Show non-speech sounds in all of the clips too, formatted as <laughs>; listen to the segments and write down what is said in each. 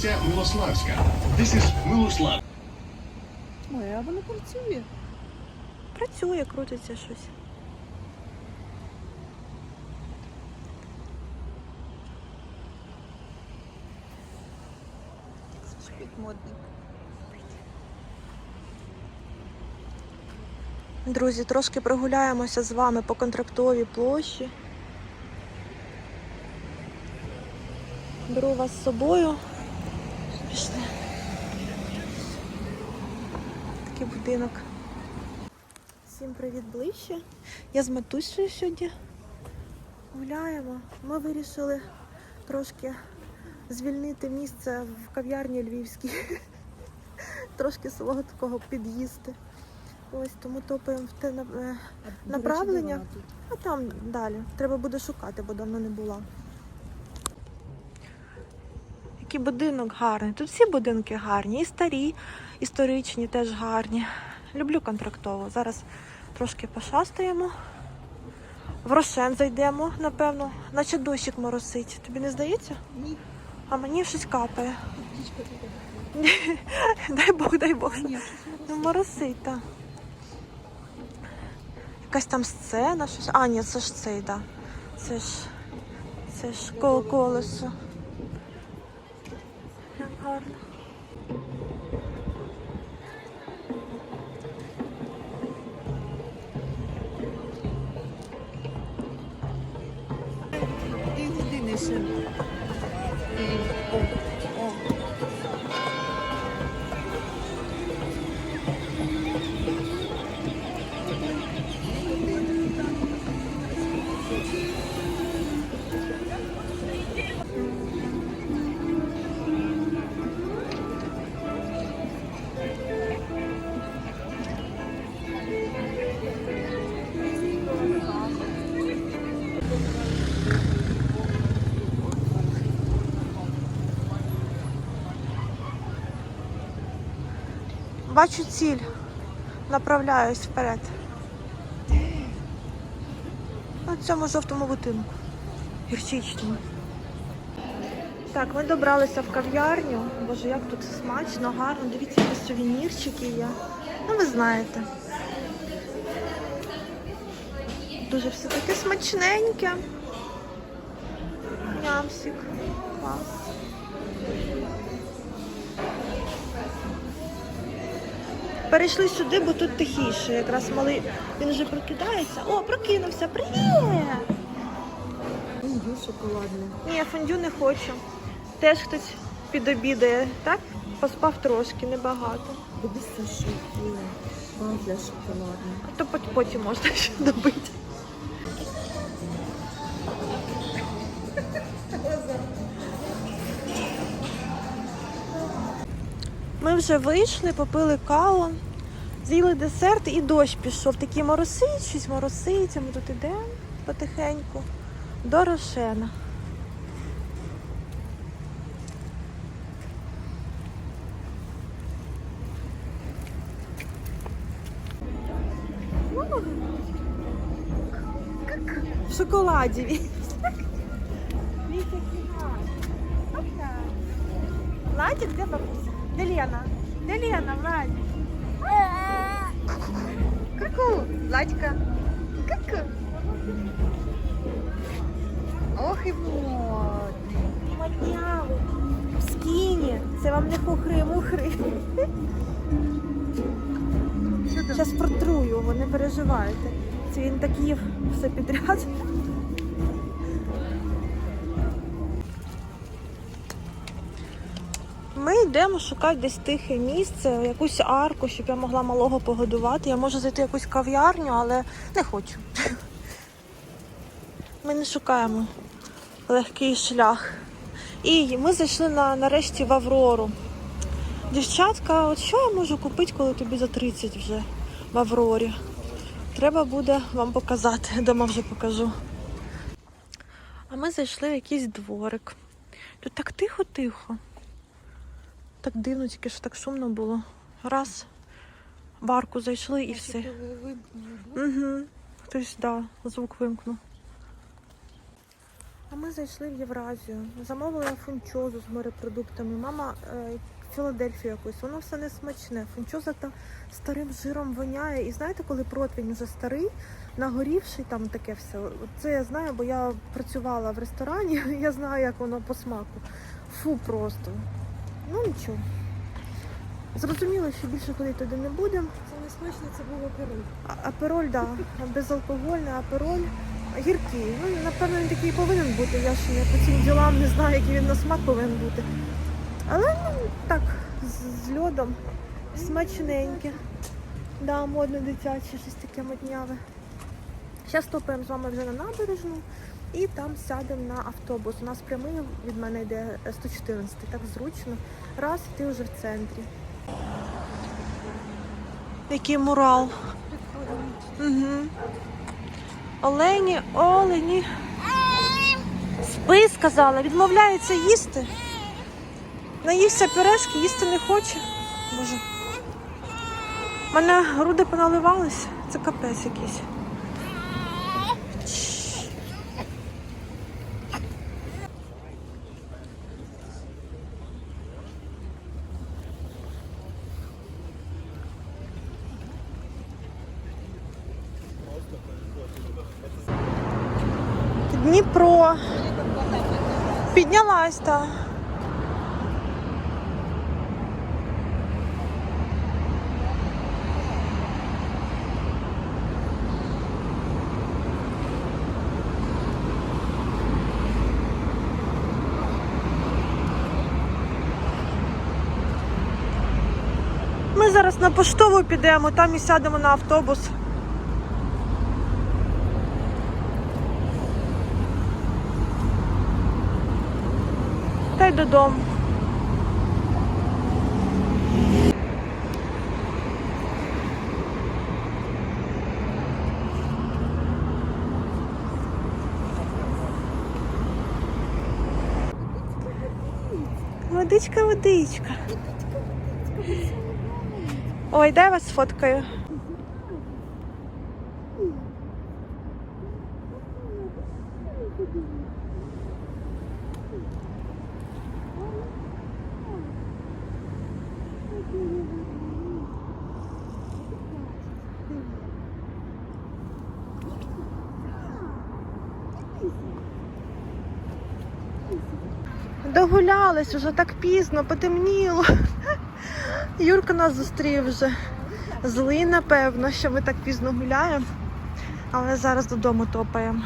Вулиця Милославська. This is Милослав. Ой, а воно працює. Працює, крутиться щось. Модний. Друзі, трошки прогуляємося з вами по контрактовій площі. Беру вас з собою. Пішли. Такий будинок. Всім привіт ближче. Я з матусею сьогодні гуляємо. Ми вирішили трошки звільнити місце в кав'ярні львівській. <laughs> Трошки свого такого під'їсти. Ось тому топаємо в те е, Направлення? а там далі. Треба буде шукати, бо давно не була. Який будинок гарний. Тут всі будинки гарні, і старі, історичні теж гарні. Люблю контрактову. Зараз трошки пошастаємо. В Рошен зайдемо, напевно, наче дощик моросить. Тобі не здається? Ні. А мені щось капає. <laughs> Дай Бог, дай Бог. Ну, моросить, так. Якась там сцена, щось. А, ні, це ж цей, так. Це ж. Це ж кол колесо. Як гарно. Бачу ціль. Направляюсь вперед. На цьому жовтому будинку. Гірчичному. Так, ми добралися в кав'ярню. Боже, як тут смачно, гарно. Дивіться, які сувенірчики є. Ну, ви знаєте. Дуже все таке смачненьке. Нямсик. Клас. Перейшли сюди, бо тут тихіше. Якраз малий він вже прокидається. О, прокинувся. Привіт! Фондю шоколадне. Ні, фондю не хочу. Теж хтось підобідає, так? Поспав трошки, небагато. Дивися, що є. Вафля шоколадна. А то потім можна ще добити. Вже вийшли, попили каву, з'їли десерт і дощ пішов. Такий моросить, щось моросить, а ми тут йдемо потихеньку до Рошена. В шоколаді. Владик, де бабуся? Де Лена? Де Лена, Владик? Ку-ку, Владька. Ку-ку. Ох і модний. В скіні. Це вам не хухри-мухри. Зараз протру його, не переживайте. Це він так їв все підряд. Ми йдемо шукати десь тихе місце, якусь арку, щоб я могла малого погодувати. Я можу зайти в якусь кав'ярню, але не хочу. Ми не шукаємо легкий шлях. І ми зайшли на, нарешті в Аврору. Дівчатка, от що я можу купити, коли тобі за 30 вже в Аврорі? Треба буде вам показати, <laughs> дома вже покажу. А ми зайшли в якийсь дворик. Тут так тихо-тихо. Так дивно, тільки що так шумно було. Раз, в арку зайшли і все. Угу. Хтось, да, звук вимкнув. А ми зайшли в Євразію. Замовила фунчозу з морепродуктами. Мама е, Філадельфію якусь. Воно все не смачне. Фунчоза та старим жиром воняє. І знаєте, коли противень вже старий, нагорівший там таке все. Це я знаю, бо я працювала в ресторані, <laughs> я знаю, як воно по смаку. Фу просто. Ну нічого. Зрозуміло, що більше ходити туди не будемо. Це не смачно, це було апероль. А- Апероль, так, да, безалкогольний апероль. Гіркий. Ну, напевно, він такий повинен бути. Я ж не по цим ділам не знаю, який він на смак повинен бути. Але ну, так, з, з льодом смачненьке. Да, модне дитяче, щось таке модняве. Зараз топаємо з вами вже на набережну і там сядемо на автобус. У нас прямий від мене йде 114, так зручно. Раз, і ти вже в центрі. Який мурал. Угу. Олені, олені. Спи, сказала, відмовляється їсти. Наївся пюрешки, їсти не хоче. Боже. У мене груди поналивалися. Це капець якийсь. Піднялась. Ми зараз на поштову підемо, там і сядемо на автобус. Та й додому. Водичка, водичка. Ой, дай вас сфоткаю. Догулялись уже так пізно, потемніло. <laughs> Юрка нас зустрів вже. Злий, напевно, що ми так пізно гуляємо. Але зараз додому топаємо.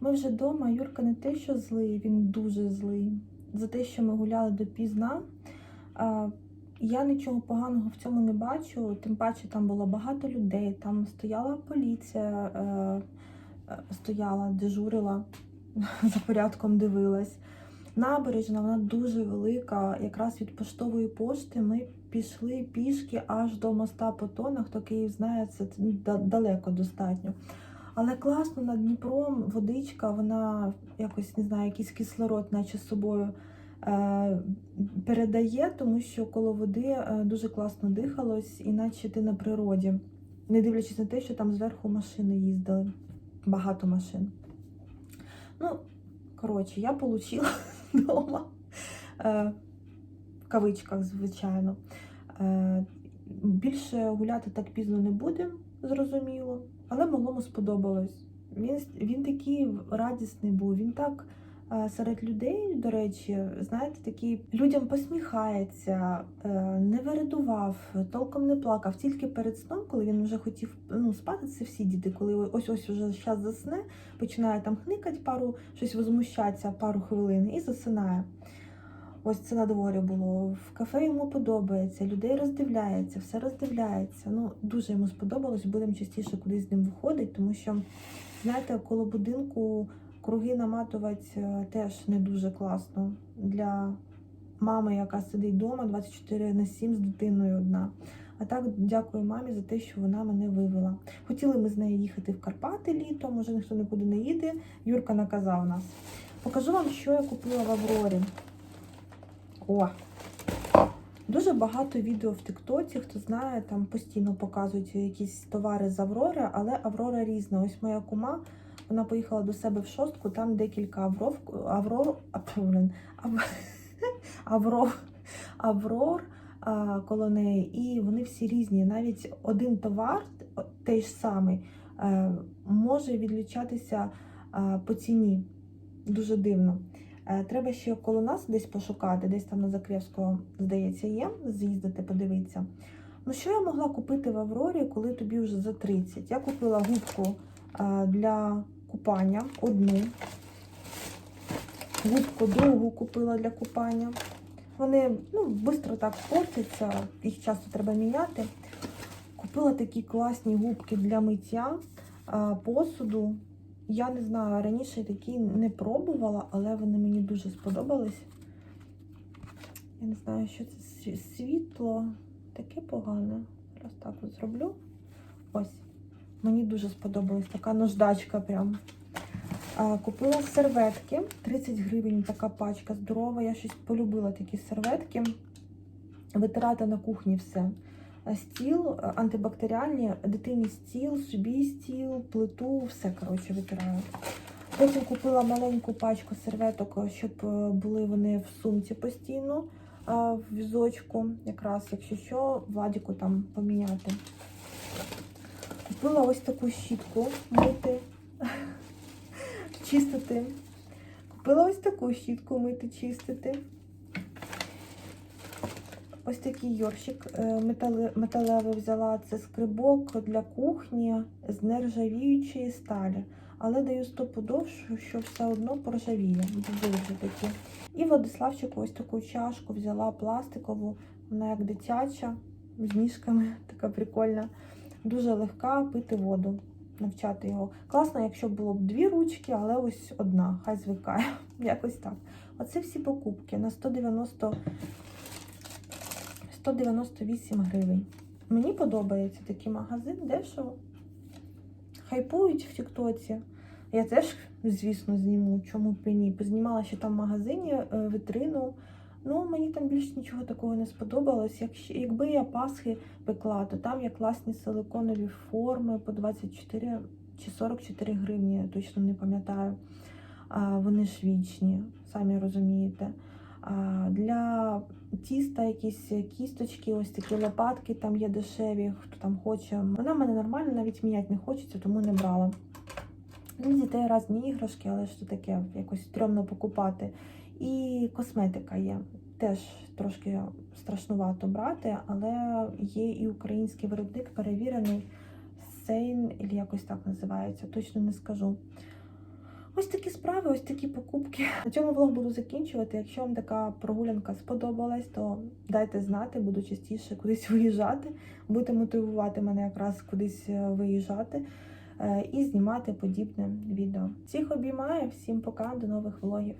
Ми вже вдома, Юрка не те, що злий, він дуже злий. За те, що ми гуляли допізна. Я нічого поганого в цьому не бачу, тим паче там було багато людей, там стояла поліція, е, е, стояла, дежурила, <laughs> за порядком дивилась. Набережна, вона дуже велика. Якраз від поштової пошти ми пішли пішки аж до моста Потона. Хто Київ знає, це далеко достатньо. Але класно над Дніпром водичка, вона якось не знаю, якийсь кислород, наче з собою е, передає, тому що коло води е, дуже класно дихалось, іначе ти на природі, не дивлячись на те, що там зверху машини їздили, багато машин. Ну, коротше, я отримала вдома. <laughs> Е, в кавичках, звичайно. Е, більше гуляти так пізно не будемо, зрозуміло. Але малому сподобалось. Він, він такий радісний був, він так серед людей, до речі, знаєте, такий людям посміхається, е, не виридував, толком не плакав. Тільки перед сном, коли він вже хотів ну, спати, це всі діти, коли ось ось вже час засне, починає там хникати пару, щось возмущатися пару хвилин і засинає. Ось це на дворі було. В кафе йому подобається, людей роздивляється, все роздивляється. Ну, дуже йому сподобалось, будемо частіше кудись з ним виходити, тому що, знаєте, коло будинку круги наматувати е, теж не дуже класно для мами, яка сидить вдома 24 на 7 з дитиною одна. А так дякую мамі за те, що вона мене вивела. Хотіли ми з нею їхати в Карпати літом, може ніхто нікуди не їде. Юрка наказав нас. Покажу вам, що я купила в Аврорі. О! Дуже багато відео в Тиктоці, хто знає, там постійно показують якісь товари з Аврори, але Аврора різна. Ось моя кума Вона поїхала до себе в шостку, там декілька авров, аврор, <laughs> аврор, аврор коло неї, і вони всі різні. Навіть один товар, той ж самий, е, може відлічатися е, по ціні. Дуже дивно. Е, Треба ще коло нас десь пошукати, десь там на Закревського, здається, є, з'їздити, подивитися. Ну, що я могла купити в Аврорі, коли тобі вже за 30? Я купила губку для купання одну. Губку другу купила для купання. Вони ну, швидко так портяться, їх часто треба міняти. Купила такі класні губки для миття посуду. Я не знаю, раніше такі не пробувала, але вони мені дуже сподобались. Я не знаю, що це світло таке погане. Зараз так от зроблю. Ось. Мені дуже сподобалась така наждачка прям. Купила серветки. 30 гривень така пачка здорова. Я щось полюбила такі серветки. Витирати на кухні все. Стіл, антибактеріальні, дитині стіл, собі стіл, плиту, все коротше витираю. Потім купила маленьку пачку серветок, щоб е, були вони в сумці постійно, в візочку, якраз, якщо що, Владіку там поміняти. Купила ось таку щітку мити, чистити. Купила ось таку щітку мити, чистити. Ось такий йоршик е, металевий взяла. Це скрибок для кухні з нержавіючої сталі. Але даю стопудов, що все одно поржавіє. Дуже такі. І Владиславчику ось таку чашку взяла пластикову, вона як дитяча, з ніжками, <laughs> така прикольна. Дуже легка пити воду, навчати його. Класно, якщо було б дві ручки, але ось одна, хай звикає. <laughs> Якось так. Оце всі покупки на 190 198 гривень. Мені подобається такий магазин, дешево. Хайпують в Тіктоці. Я теж, звісно, зніму, чому б і ні. Познімала ще там в магазині е, витрину. Ну, мені там більш нічого такого не сподобалось. Якщо, якби я Пасхи пекла, то там є класні силиконові форми по 24 чи 44 гривні, я точно не пам'ятаю. А, вони ж вічні, самі розумієте. А, для тіста якісь кісточки, ось такі лопатки там є дешеві, хто там хоче. Вона в мене нормальна, навіть міняти не хочеться, тому не брала. Для дітей різні іграшки, але то таке якось стрьомно покупати. І косметика є. Теж трошки страшнувато брати, але є і український виробник перевірений Сейн, або якось так називається, точно не скажу. Ось такі справи, ось такі покупки. На цьому влог буду закінчувати. Якщо вам така прогулянка сподобалась, то дайте знати, буду частіше кудись виїжджати. Будете мотивувати мене якраз кудись е, виїжджати е, і знімати подібне відео. Всіх обіймаю, всім пока, до нових влогів.